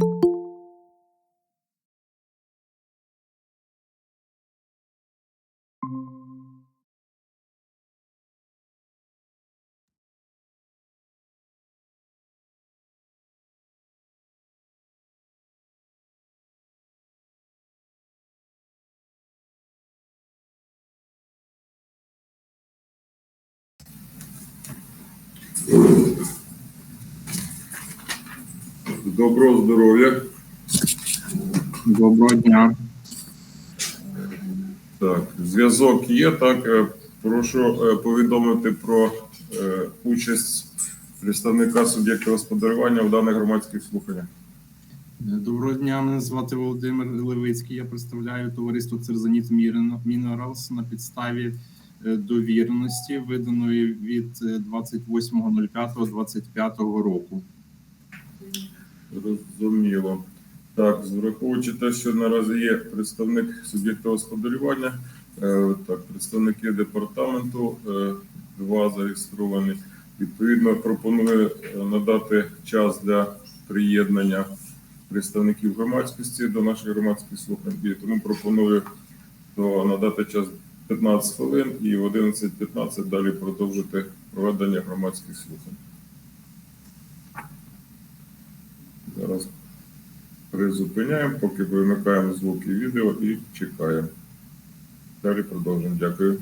you Доброго здоров'я. Доброго дня. Так, зв'язок є. Так, Е, прошу е, повідомити про е, участь представника суб'єкта господарювання в даних громадських слуханнях. Доброго дня. Мене звати Володимир Левицький. Я представляю товариство Церзаніт Мінералс на підставі довіреності, виданої від е, 28.05.25 року. Зрозуміло. Так, враховуючи те, що наразі є представник суб'єкта господарювання, е, так, представники департаменту, е, два зареєстровані. Відповідно, пропоную е, надати час для приєднання представників громадськості до наших громадських слухань. І тому пропоную надати час 15 хвилин і в 11.15 далі продовжити проведення громадських слухань. Зараз призупиняємо, поки вимикаємо звук і відео і чекаємо. Далі продовжимо. Дякую.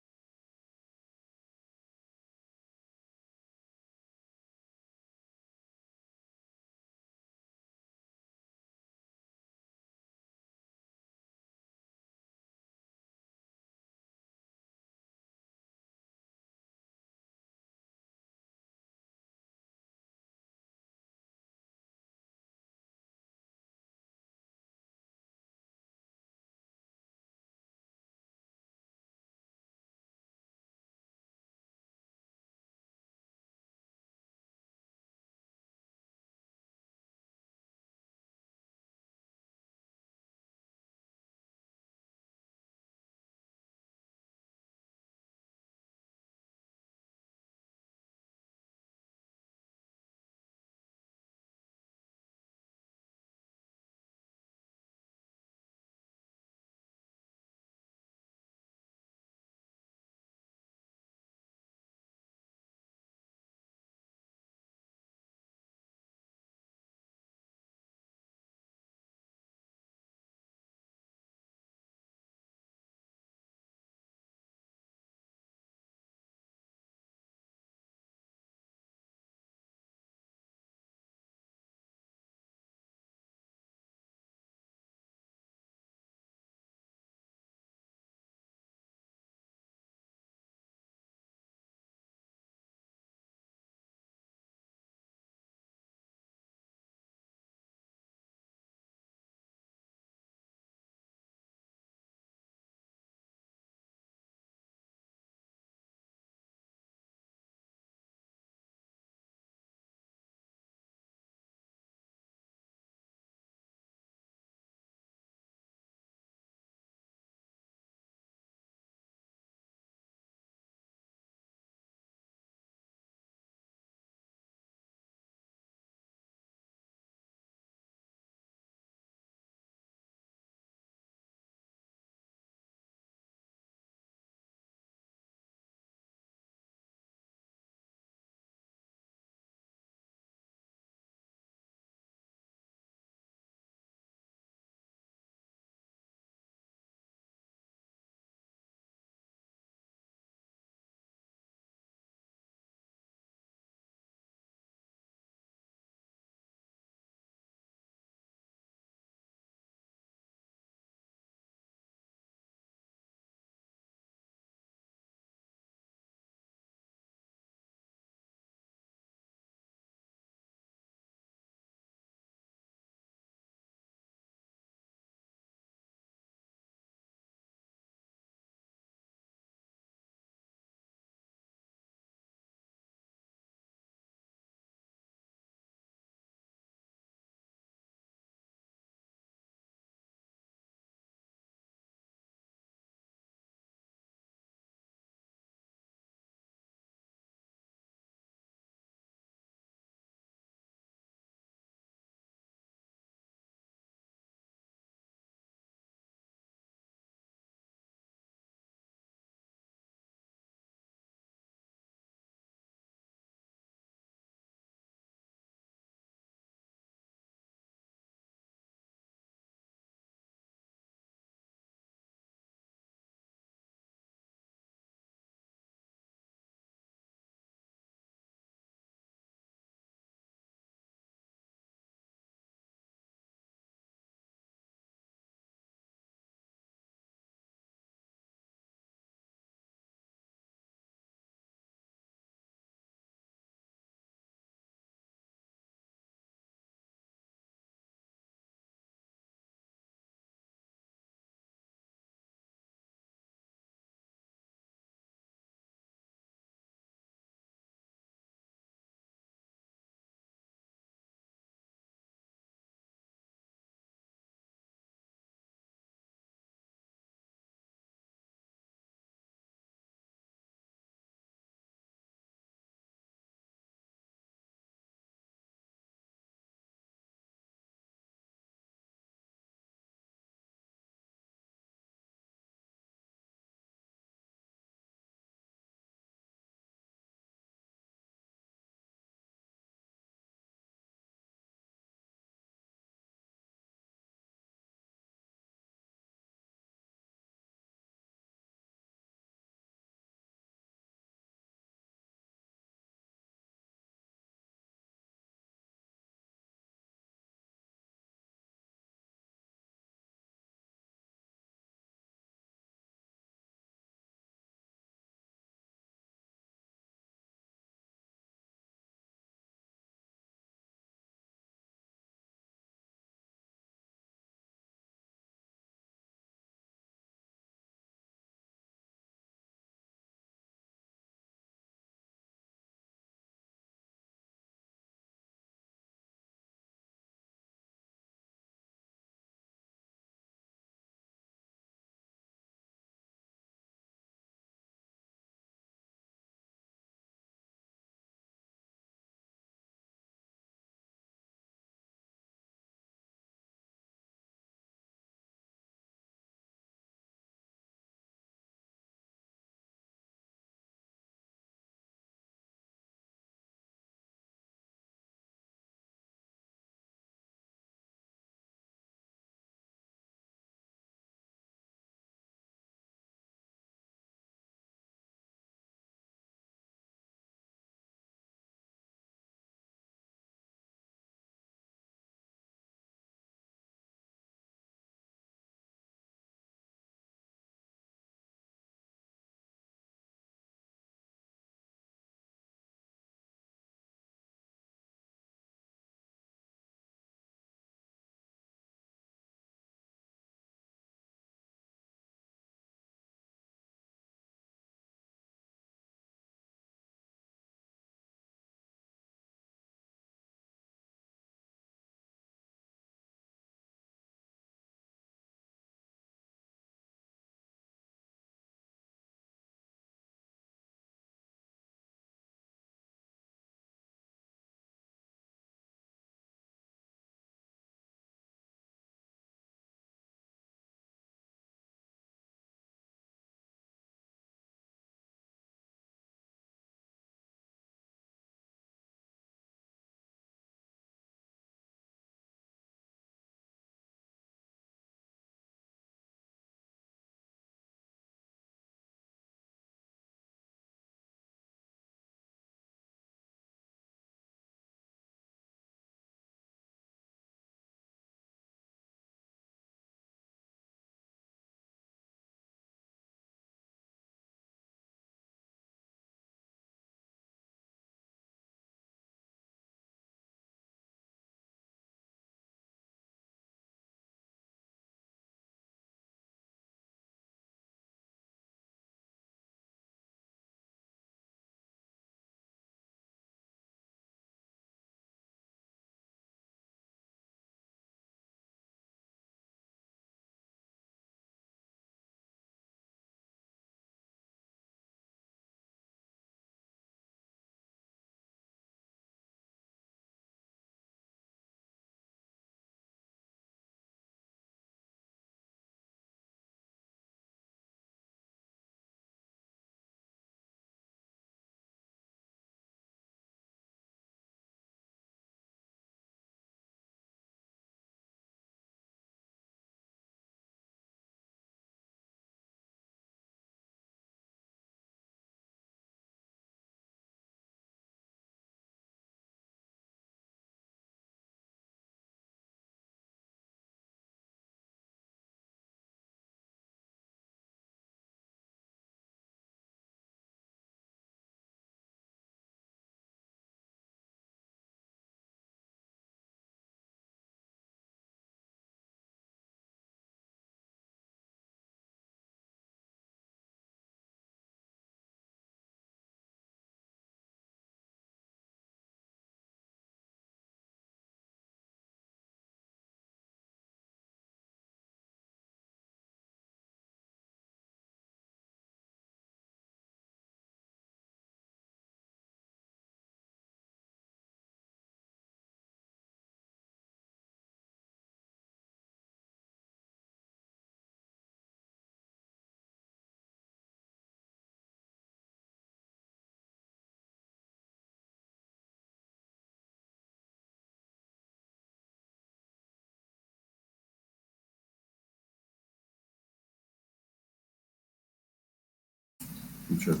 Включати.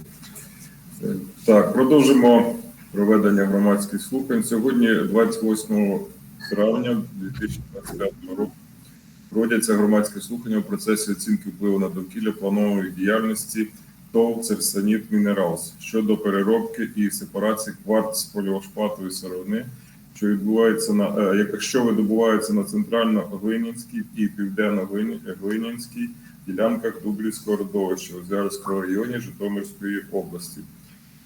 Е, Так, продовжимо проведення громадських слухань. Сьогодні, 28 травня 2025 року, проводяться громадські слухання у процесі оцінки впливу на довкілля планової діяльності ТОВ «Церсаніт Мінералс» щодо переробки і сепарації кварц поліошпатової сировини, що відбувається на е, якщо видобувається на центрально-глинянській і південно-глинянській ділянках Дублівського родовища у районі Житомирської області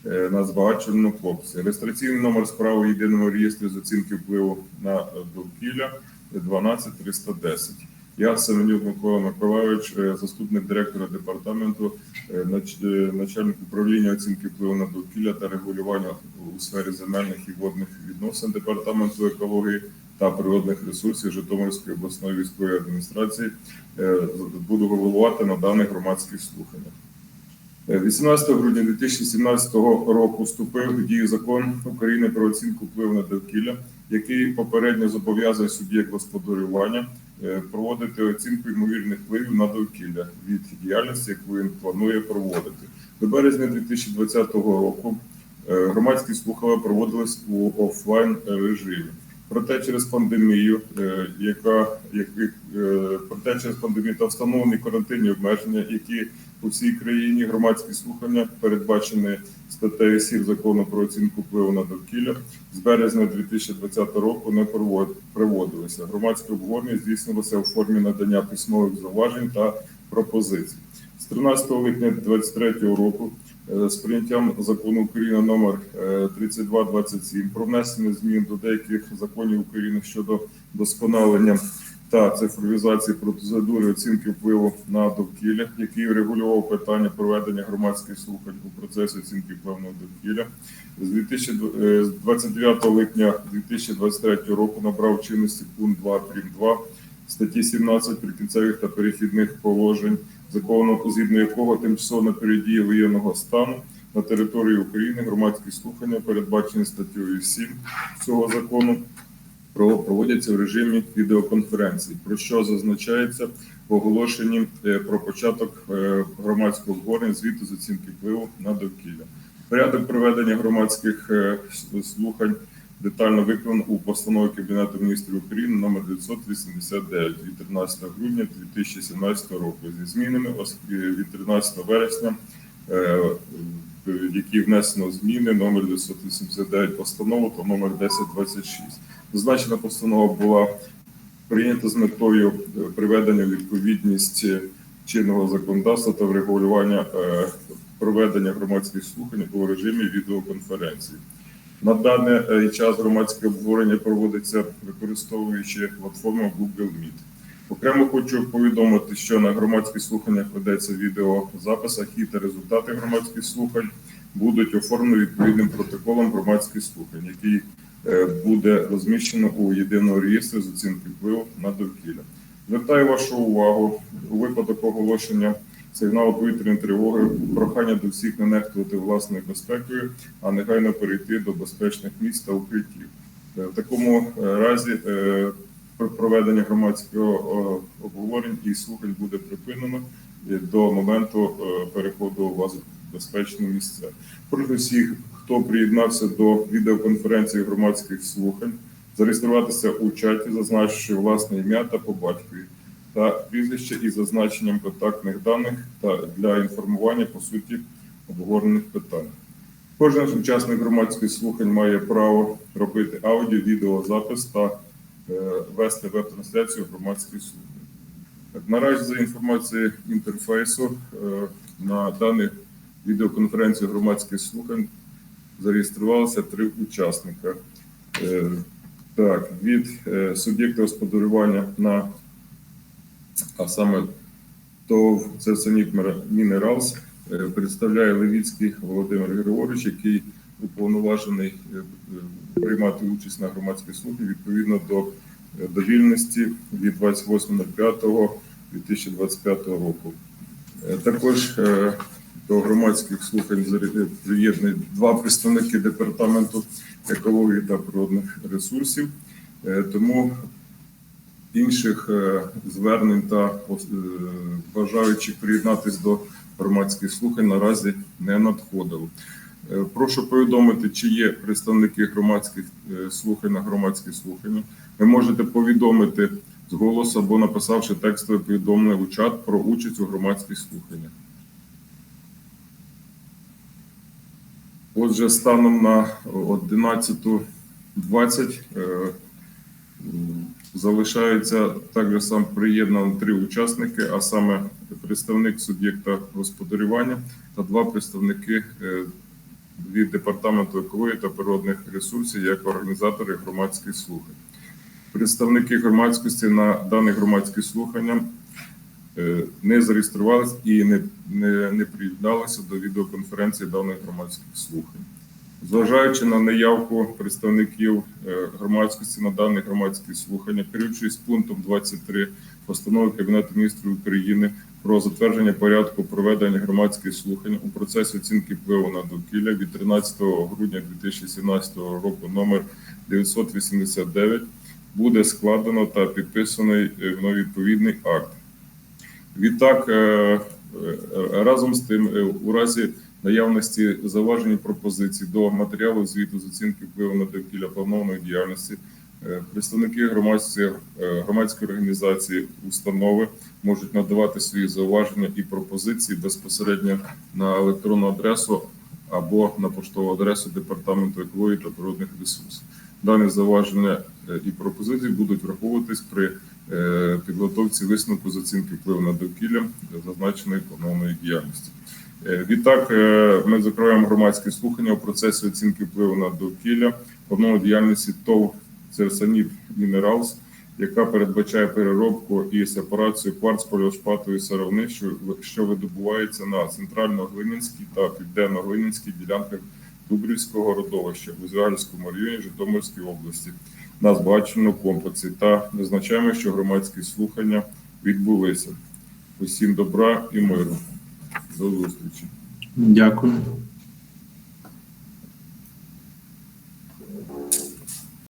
е, на збагачувальному хлопці. Реєстраційний номер справи в єдиному реєстрі з оцінки впливу на довкілля 12310. Я Семенюк Микола Миколайович, е, заступник директора департаменту, е, начальник управління оцінки впливу на довкілля та регулювання у сфері земельних і водних відносин департаменту екології та природних ресурсів Житомирської обласної військової адміністрації. Е, Буду головувати на даних громадських слуханнях. Е, 18 грудня 2017 року вступив в дію закон України про оцінку впливу на довкілля, який попередньо зобов'язує суб'єкт господарювання е, проводити оцінку ймовірних впливів на довкілля від діяльності, яку він планує проводити. До березня 2020 року е, громадські слухання проводились у офлайн режимі. Проте через пандемію, е, яка яких е, проте через пандемію та встановлені карантинні обмеження, які у всій країні громадські слухання передбачені статтею 7 закону про оцінку впливу на довкілля з березня 2020 року не провод- проводилися. Громадське обговорення здійснилося у формі надання письмових зауважень та пропозицій. З 13 липня 2023 року з прийняттям закону України номер е, 3227 про внесення змін до деяких законів України щодо досконалення та цифровізації процедури оцінки впливу на довкілля, який врегулював питання проведення громадських слухань у процесі оцінки впливу на довкілля. З 2000 е, 29 липня 2023 року набрав чинності пункт 2 прим. 2 статті 17 прикінцевих та перехідних положень закону, згідно якого тимчасово на передії воєнного стану на території України громадські слухання, передбачені статтею 7 цього закону, про- проводяться в режимі відеоконференцій, про що зазначається в оголошенні е, про початок е, громадського обговорення звіту з оцінки впливу на довкілля. Порядок проведення громадських е, слухань детально виконано у постанові Кабінету міністрів України номер 989 від 13 грудня 2017 року зі змінами від 13 вересня, е, які внесено зміни номер 989 постанову та номер 1026. Зазначена постанова була прийнята з метою е, приведення е, чинного законодавства та врегулювання е, проведення громадських слухань у режимі відеоконференції. На даний е, час громадське обговорення проводиться використовуючи платформу Google Meet. Окремо хочу повідомити, що на громадських слуханнях ведеться відеозапис, хід та результати громадських слухань будуть оформлені відповідним протоколом громадських слухань, який е, буде розміщено у єдиному реєстрі з оцінки впливу на довкілля. Звертаю вашу увагу у випадок оголошення сигналу повітряної тривоги, прохання до всіх не нехтувати власною безпекою, а негайно перейти до безпечних місць та укриттів. Е, В такому е, разі е, проведення громадського обговорень і слухань буде припинено до моменту переходу вас в безпечні місця. Прошу всіх, хто приєднався до відеоконференції громадських слухань, зареєструватися у чаті, зазначивши власне ім'я та по батькові та прізвище із зазначенням контактних даних та для інформування по суті обговорених питань. Кожен учасник громадських слухань має право робити аудіо, відеозапис та е, вести веб-трансляцію громадських слухань. Наразі за інформацією інтерфейсу е, на даних відеоконференції громадських слухань зареєструвалося три учасника. Е, Так, від суб'єкта господарювання на а саме ТОВ «Церсоніт Мінералс» е, представляє Левіцький Володимир Григорович, який уповноважений е, приймати участь на громадських слухах відповідно до е, довільності від 28.05.2025 року. Також до громадських слухань приєднані два представники департаменту екології та природних ресурсів. Тому інших е, звернень та е, бажаючих приєднатись до громадських слухань наразі не надходило. Е, Прошу повідомити, чи є представники громадських слухань на громадських слуханнях. Ви можете повідомити з голосу або написавши текстове повідомлення у чат про участь у громадських слуханнях. Отже, станом на 11.20 е, м, залишаються так же сам приєднано три учасники, а саме представник суб'єкта господарювання та два представники е, від департаменту екології та природних ресурсів як організатори громадських слухань. Представники громадськості на дані громадські слухання е, не зареєструвалися і не, не, не приєдналися до відеоконференції даних громадських слухань. Зважаючи на неявку представників е, громадськості на дані громадські слухання, керуючись пунктом 23 постанови Кабінету міністрів України про затвердження порядку проведення громадських слухань у процесі оцінки впливу на довкілля від 13 грудня 2017 року номер 989 буде складено та підписаний е, на відповідний акт. Відтак, е, е, разом з тим, е, у разі наявності заважень і пропозицій до матеріалу звіту з оцінки впливу на довкілля планованої діяльності, е, представники громадської, е, громадської організації, установи можуть надавати свої зауваження і пропозиції безпосередньо на електронну адресу або на поштову адресу Департаменту екології та природних ресурсів. Дані зауваження е, і пропозиції будуть враховуватись при підготовці висновку з оцінки впливу на довкілля зазначеної планованої діяльності. Е, Відтак, е, ми закриваємо громадські слухання у процесі оцінки впливу на довкілля планової діяльності ТОВ Церсанів Мінералс, яка передбачає переробку і сепарацію кварц-поліошпатової сировини, що, видобувається на центрально-глинянській та південно-глинянській ділянках Дубрівського родовища у Звягельському районі Житомирської області на збагаченому комплексі та визначаємо, що громадські слухання відбулися. Усім добра і миру. До зустрічі. Дякую.